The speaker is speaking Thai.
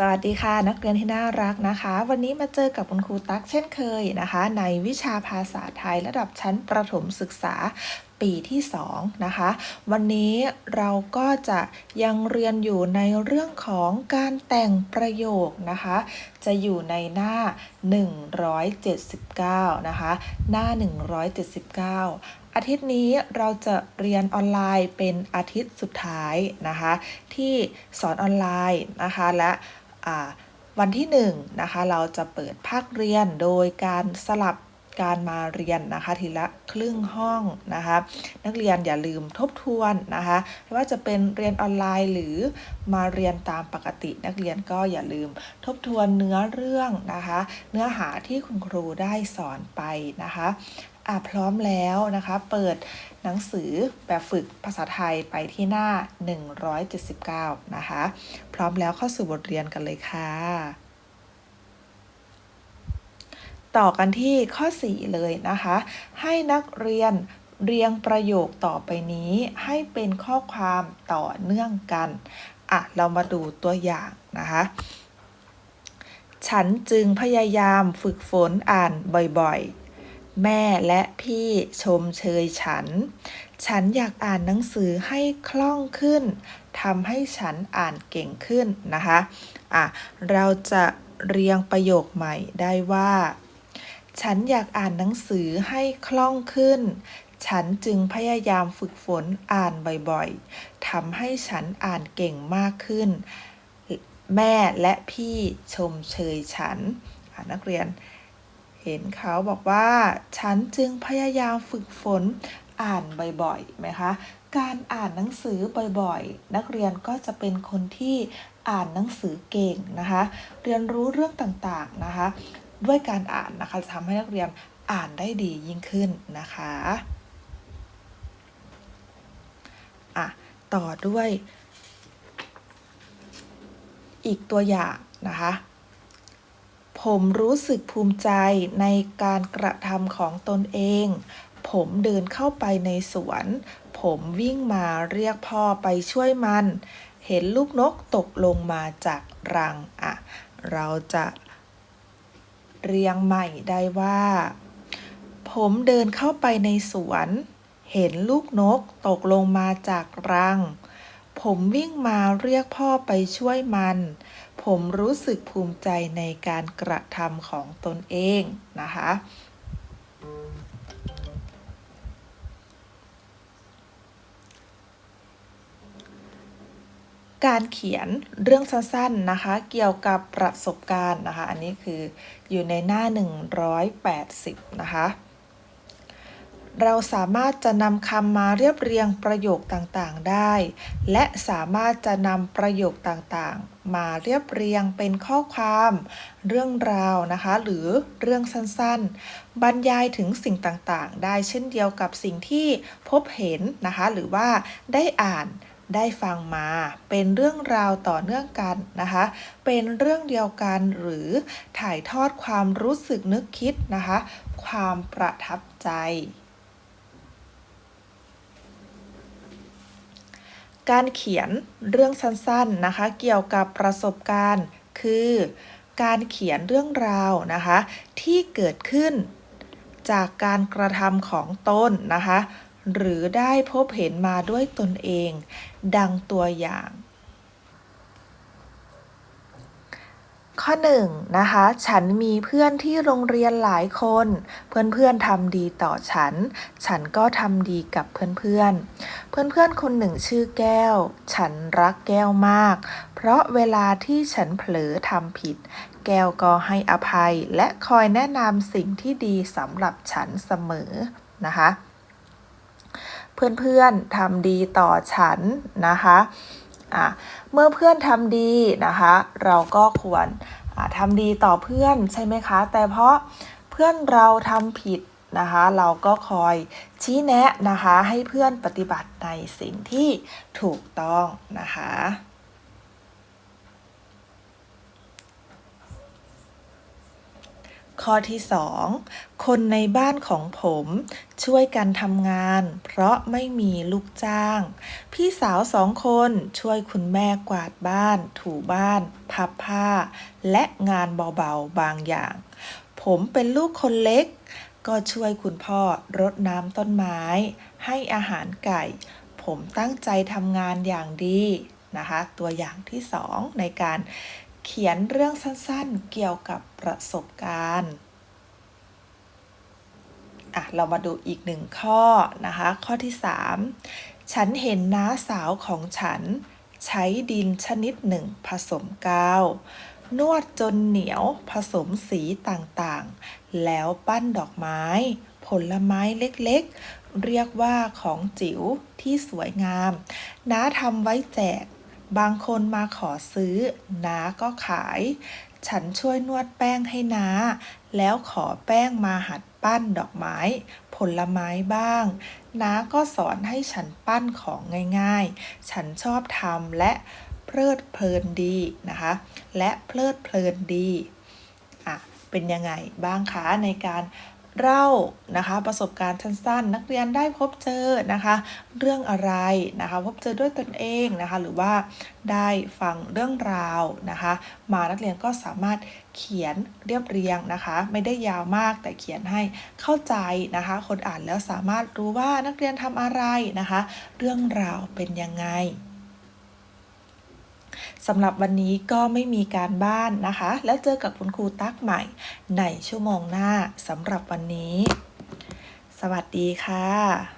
สวัสดีค่ะ นักเรียนที่น่ารักนะคะ วันนี้มาเจอกับคุณครูตั๊กเช่นเคยนะคะ ในวิชาภาษาไทยระดับชั้นประถมศึกษาปีที่2นะคะ วันนี้เราก็จะยังเรียนอยู่ในเรื่องของการแต่งประโยคนะคะ จะอยู่ในหน้า 179 นะคะ หน้า 179อาทิตย์นี้เราจะเรียนออนไลน์เป็นอาทิตย์สุดท้ายนะคะ ที่สอนออนไลน์นะคะและ วันที่1นะคะเราจะเปิดภาคเรียนโดยการสลับ การมาเรียนนะคะทีละครึ่งห้องนะคะนักเรียนอย่าลืมทบทวนนะคะไม่ว่าจะเป็นเรียนออนไลน์หรือมาเรียนตามปกติ นักเรียนก็อย่าลืมทบทวนเนื้อเรื่องนะคะ เนื้อหาที่คุณครูได้สอนไปนะคะอะพร้อมแล้วนะคะ เปิดหนังสือแบบฝึกภาษาไทยไปที่หน้า 179 นะคะ พร้อมแล้วเข้าสู่บทเรียนกันเลยค่ะ ต่อกันที่ข้อ 4 เลยนะคะ ให้นักเรียนเรียงประโยคต่อไปนี้ ให้เป็นข้อความต่อเนื่องกัน อะ เรามาดูตัวอย่างนะคะ ฉันจึงพยายามฝึกฝนอ่านบ่อยๆ แม่และพี่ชมเชยฉัน ฉันอยากอ่านหนังสือให้คล่องขึ้นทำให้ฉันอ่านเก่งขึ้นนะคะ อะ เราจะเรียงประโยคใหม่ได้ว่า ฉันอยากอ่านหนังสือให้คล่องขึ้น ฉันจึงพยายามฝึกฝนอ่านบ่อยๆ ทำให้ฉันอ่านเก่งมากขึ้น แม่และพี่ชมเชยฉัน นักเรียน เห็นเขาบอกว่า ฉันจึงพยายามฝึกฝนอ่านบ่อยๆไหมคะ การอ่านหนังสือบ่อยๆ นักเรียนก็จะเป็นคนที่อ่านหนังสือเก่งนะคะ เรียนรู้เรื่องต่างๆนะคะ ด้วยการอ่านนะคะทำให้นักเรียนอ่านได้ดียิ่งขึ้นนะคะอะต่อด้วย อีกตัวอย่างนะคะผมรู้สึกภูมิใจในการกระทำของตนเอง ผมเดินเข้าไปในสวน ผมวิ่งมาเรียกพ่อไปช่วยมัน เห็นลูกนกตกลงมาจากรัง อะ เราจะ เรียงใหม่ได้ว่า ผมเดินเข้าไปในสวน เห็นลูกนกตกลงมาจากรัง ผมวิ่งมาเรียกพ่อไปช่วยมัน ผมรู้สึกภูมิใจในการกระทำของตนเองนะคะ การเขียนเรื่องสั้นๆนะคะ เกี่ยวกับประสบการณ์นะคะ อันนี้คืออยู่ในหน้า 180 นะคะ เราสามารถจะนำคำมาเรียบเรียงประโยคต่างๆได้ และสามารถจะนำประโยคต่างๆ มาเรียบเรียงเป็นข้อความ เรื่องราวนะคะ หรือเรื่องสั้นๆ บรรยายถึงสิ่งต่างๆ ได้เช่นเดียวกับสิ่งที่พบเห็นนะคะ หรือว่าได้อ่าน ได้ฟังมา เป็นเรื่องราวต่อเนื่องกันนะคะ เป็นเรื่องเดียวกันหรือถ่ายทอดความรู้สึกนึกคิดนะคะ ความประทับใจ การเขียนเรื่องสั้นๆนะคะ เกี่ยวกับประสบการณ์ คือการเขียนเรื่องราวนะคะ ที่เกิดขึ้นจากการกระทำของตนนะคะ หรือได้พบเห็นมาด้วยตนเอง ดังตัวอย่าง ข้อ1นะคะ ฉันมีเพื่อนที่โรงเรียนหลายคน เพื่อนๆทำดีต่อฉัน ฉันก็ทำดีกับเพื่อนๆ เพื่อนๆคนหนึ่งชื่อแก้ว ฉันรักแก้วมาก เพราะเวลาที่ฉันเผลอทำผิดแก้วก็ให้อภัยและคอยแนะนำสิ่งที่ดีสำหรับฉันเสมอนะคะ เพื่อนๆทำดีต่อฉันนะคะอะเมื่อเพื่อนทำดีนะคะ เราก็ควรทำดีต่อเพื่อนใช่ไหมคะ แต่เพราะเพื่อนเราทำผิดนะคะ เราก็คอยชี้แนะนะคะ ให้เพื่อนปฏิบัติในสิ่งที่ถูกต้องนะคะ ข้อที่2คคนในบ้านของผมช่วยกันทำงาน เพราะไม่มีลูกจ้าง พี่สาวสองคนช่วยคุณแม่กวาดบ้าน ถูบ้านพับผ้า และงานเบาๆบางอย่าง ผมเป็นลูกคนเล็ก ก็ช่วยคุณพ่อรดน้ำต้นไม้ ให้อาหารไก่ ผมตั้งใจทำงานอย่างดีนะคะ ตัวอย่างที่สองในการ เขียนเรื่องสั้นๆ เกี่ยวกับประสบการณ์อะเรามาดูอีกหนึ่งข้อนะคะ ข้อที่ 3 ฉันเห็นน้าสาวของฉัน ใช้ดินชนิดหนึ่งผสมกาว นวดจนเหนียวผสมสีต่างๆ แล้วปั้นดอกไม้ ผลไม้เล็กๆ เรียกว่าของจิ๋วที่สวยงาม น้าทำไว้แจก บางคนมาขอซื้อน้าก็ขาย ฉันช่วยนวดแป้งให้น้า แล้วขอแป้งมาหัดปั้นดอกไม้ ผลไม้บ้าง น้าก็สอนให้ฉันปั้นของง่ายๆ ฉันชอบทำและเพลิดเพลินดีนะคะ และเพลิดเพลินดี อะ เป็นยังไงบ้างคะในการ เล่านะคะประสบการณ์สั้นๆ นักเรียนได้พบเจอนะคะ เรื่องอะไรนะคะพบเจอด้วยตนเองนะคะ หรือว่าได้ฟังเรื่องราวนะคะ มานักเรียนก็สามารถเขียนเรียบเรียงนะคะ ไม่ได้ยาวมากแต่เขียนให้เข้าใจนะคะ คนอ่านแล้วสามารถรู้ว่านักเรียนทำอะไรนะคะ เรื่องราวเป็นยังไง สำหรับวันนี้ก็ไม่มีการบ้านนะคะ แล้วเจอกับคุณครูตั๊กใหม่ในชั่วโมงหน้าสำหรับวันนี้ สวัสดีค่ะ